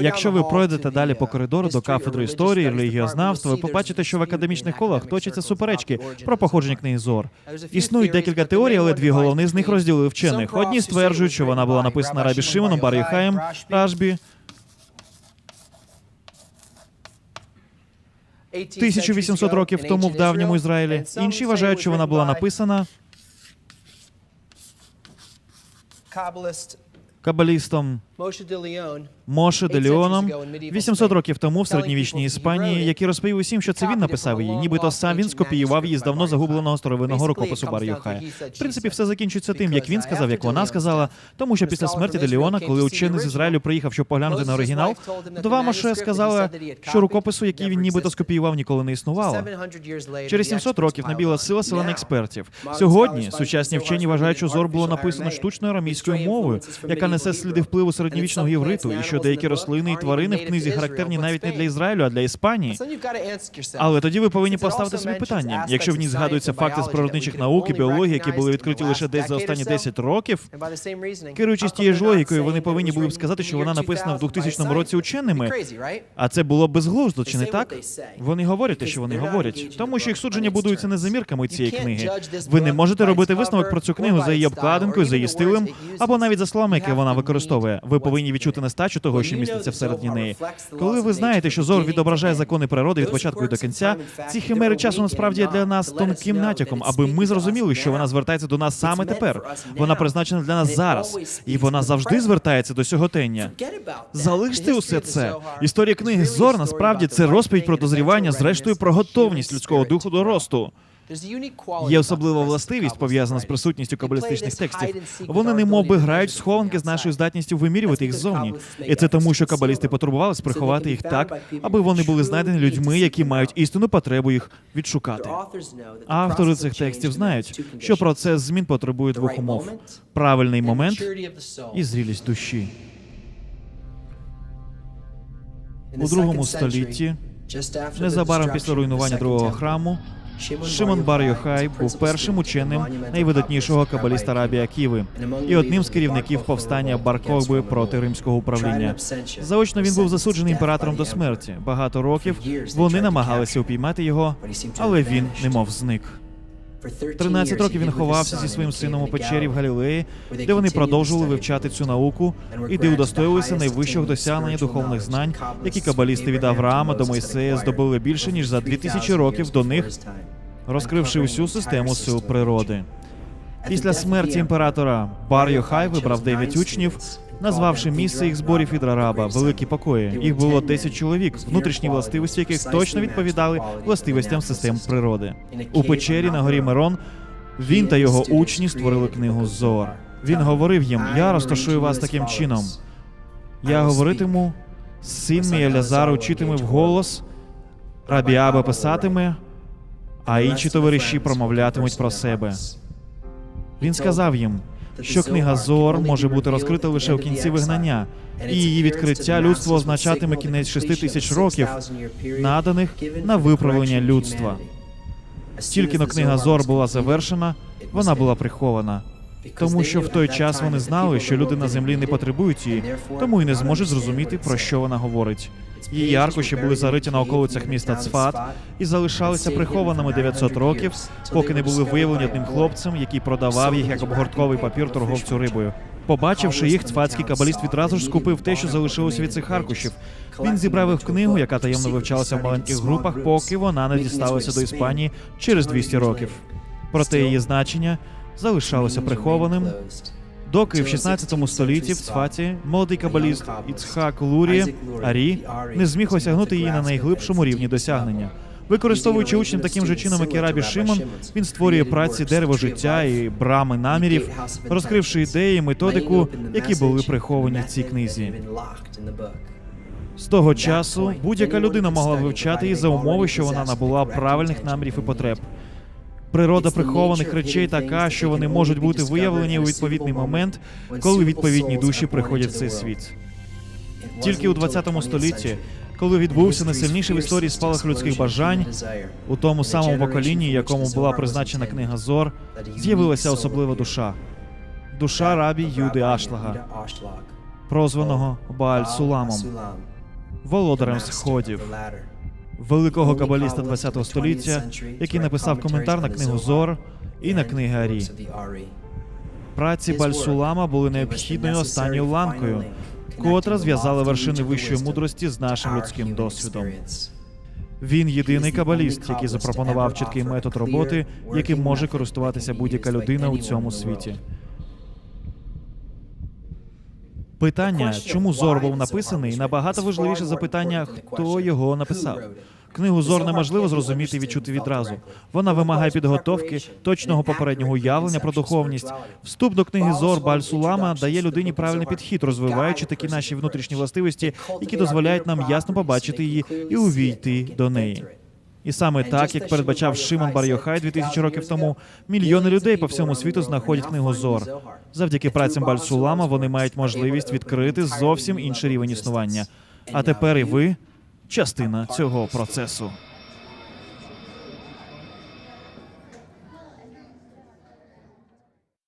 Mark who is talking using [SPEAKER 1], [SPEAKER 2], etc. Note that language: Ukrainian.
[SPEAKER 1] Якщо ви пройдете далі по коридору до кафедри історії, релігіознавства, ви побачите, що в академічних колах точаться суперечки про походження книги Зор. Існують декілька теорій, але дві головні з них розділили вчених. Одні стверджують, що вона була написана Рабі Шимоном Бар Йохаєм, Рашбі 1800 років тому в давньому Ізраїлі. Інші вважають, що вона була написана кабалістом Моше де Леоном 800 років тому в середньовічній Іспанії, який розповів усім, що це він написав її, нібито сам він скопіював її з давно загубленого старовинного рукопису Бар Йохая. В принципі, все закінчується тим, як він сказав, як вона сказала, тому що після смерті де Леона, коли учений з Ізраїлю приїхав, щоб поглянути на оригінал, вдова Моше сказала, що рукопису, який він нібито скопіював, ніколи не існувало. Через 700 років набіла сила селена експертів. Сьогодні сучасні вчені вважають, що зор було написано штучною арамійською мовою, яка несе сліди впливу середньовічного євриту, і що деякі рослини і тварини в книзі характерні навіть не для Ізраїлю, а для Іспанії. Але тоді ви повинні поставити собі питання. Якщо в ній згадуються факти з природничих наук і біології, які були відкриті лише десь за останні 10 років, керуючись тією ж логікою, вони повинні були б сказати, що вона написана в 2000 році ученими. А це було б безглуздо, чи не так? Вони говорять те, що вони говорять, тому що їх судження будуються не за мірками цієї книги. Ви не можете робити висновок про цю книгу за її обкладинкою, за її стилем, або навіть за словами, які вона використовує. Ви повинні відчути нестачу того, що міститься всередині неї. Коли ви знаєте, що зор відображає закони природи від початку до кінця, ці химери часу насправді для нас тонким натяком, аби ми зрозуміли, що вона звертається до нас саме тепер. Вона призначена для нас зараз, і вона завжди звертається до сьогодення. Залиште усе це. Історія книги Зор насправді це розповідь про дозрівання, зрештою про готовність людського духу до росту. Є особлива властивість пов'язана з присутністю кабалістичних текстів. Вони немов би грають в схованки з нашою здатністю вимірювати їх ззовні. І це тому, що кабалісти потребувалися приховати їх так, аби вони були знайдені людьми, які мають істинну потребу їх відшукати. Автори цих текстів знають, що процес змін потребує двох умов: правильний момент і зрілість душі. У другому столітті, незабаром після руйнування другого храму, Шимон Бар Йохай був першим ученим найвидатнішого кабаліста Рабі Аківи і одним з керівників повстання Бар-Кохби проти римського управління. Заочно він був засуджений імператором до смерті. Багато років вони намагалися упіймати його, але він немов зник. 13 років він ховався зі своїм сином у печері в Галілеї, де вони продовжували вивчати цю науку і де удостоїлися найвищого досягнення духовних знань, які кабалісти від Авраама до Мойсея здобули більше ніж за 2000 років до них, розкривши усю систему сил природи. Після смерті імператора Бар Йохай вибрав дев'ять учнів, назвавши місце їх зборів Ідрараба великі покої. Їх було 10 чоловік, внутрішні властивості яких точно відповідали властивостям систем природи. У печері на горі Мирон він та його учні створили книгу Зор. Він говорив їм: Я розташую вас таким чином. Я говоритиму, син мій Елязар учитиме вголос, Рабіаба писатиме, а інші товариші промовлятимуть про себе. Він сказав їм, що книга Зор може бути розкрита лише в кінці вигнання, і її відкриття людство означатиме кінець шести тисяч років, наданих на виправлення людства. Тільки но книга Зор була завершена, вона була прихована. Тому що в той час вони знали, що люди на землі не потребують її, тому і не зможуть зрозуміти, про що вона говорить. Її аркуші були зариті на околицях міста Цфат і залишалися прихованими 900 років, поки не були виявлені одним хлопцем, який продавав їх як обгортковий папір торговцю рибою. Побачивши їх, цфатський кабаліст відразу ж скупив те, що залишилося від цих аркушів. Він зібрав їх в книгу, яка таємно вивчалася в маленьких групах, поки вона не дісталася до Іспанії через 200 років. Проте її значення залишалося прихованим, доки в 16 столітті в Цфаті молодий кабаліст Іцхак Лурі Арі не зміг осягнути її на найглибшому рівні досягнення. Використовуючи учнів таким же чином, як і Рабі Шимон, він створює праці дерево життя і брами намірів, розкривши ідеї, методику, які були приховані в цій книзі. З того часу будь-яка людина могла вивчати її за умови, що вона набула правильних намірів і потреб. Природа прихованих речей така, що вони можуть бути виявлені у відповідний момент, коли відповідні душі приходять в цей світ. Тільки у 20 столітті, коли відбувся найсильніший в історії спалах людських бажань, у тому самому поколінні, якому була призначена книга Зор, з'явилася особлива душа. Душа рабі Юди Ашлага. прозваного Бааль Суламом, володарем сходів, великого кабаліста ХХ століття, який написав коментар на книгу Зор і на книги Арі. Праці Бальсулама були необхідною останньою ланкою, котра зв'язала вершини вищої мудрості з нашим людським досвідом. Він єдиний кабаліст, який запропонував чіткий метод роботи, яким може користуватися будь-яка людина у цьому світі. Питання, чому Зор був написаний, набагато важливіше за питання, хто його написав. Книгу Зор неможливо зрозуміти і відчути відразу. Вона вимагає підготовки, точного попереднього уявлення про духовність. Вступ до книги Зор Баль Сулама дає людині правильний підхід, розвиваючи такі наші внутрішні властивості, які дозволяють нам ясно побачити її і увійти до неї. І саме так, як передбачав Шимон Бар Йохай 2000 років тому, мільйони людей по всьому світу знаходять книгу Зор. Завдяки працям Бальсулама вони мають можливість відкрити зовсім інший рівень існування. А тепер і ви частина цього процесу.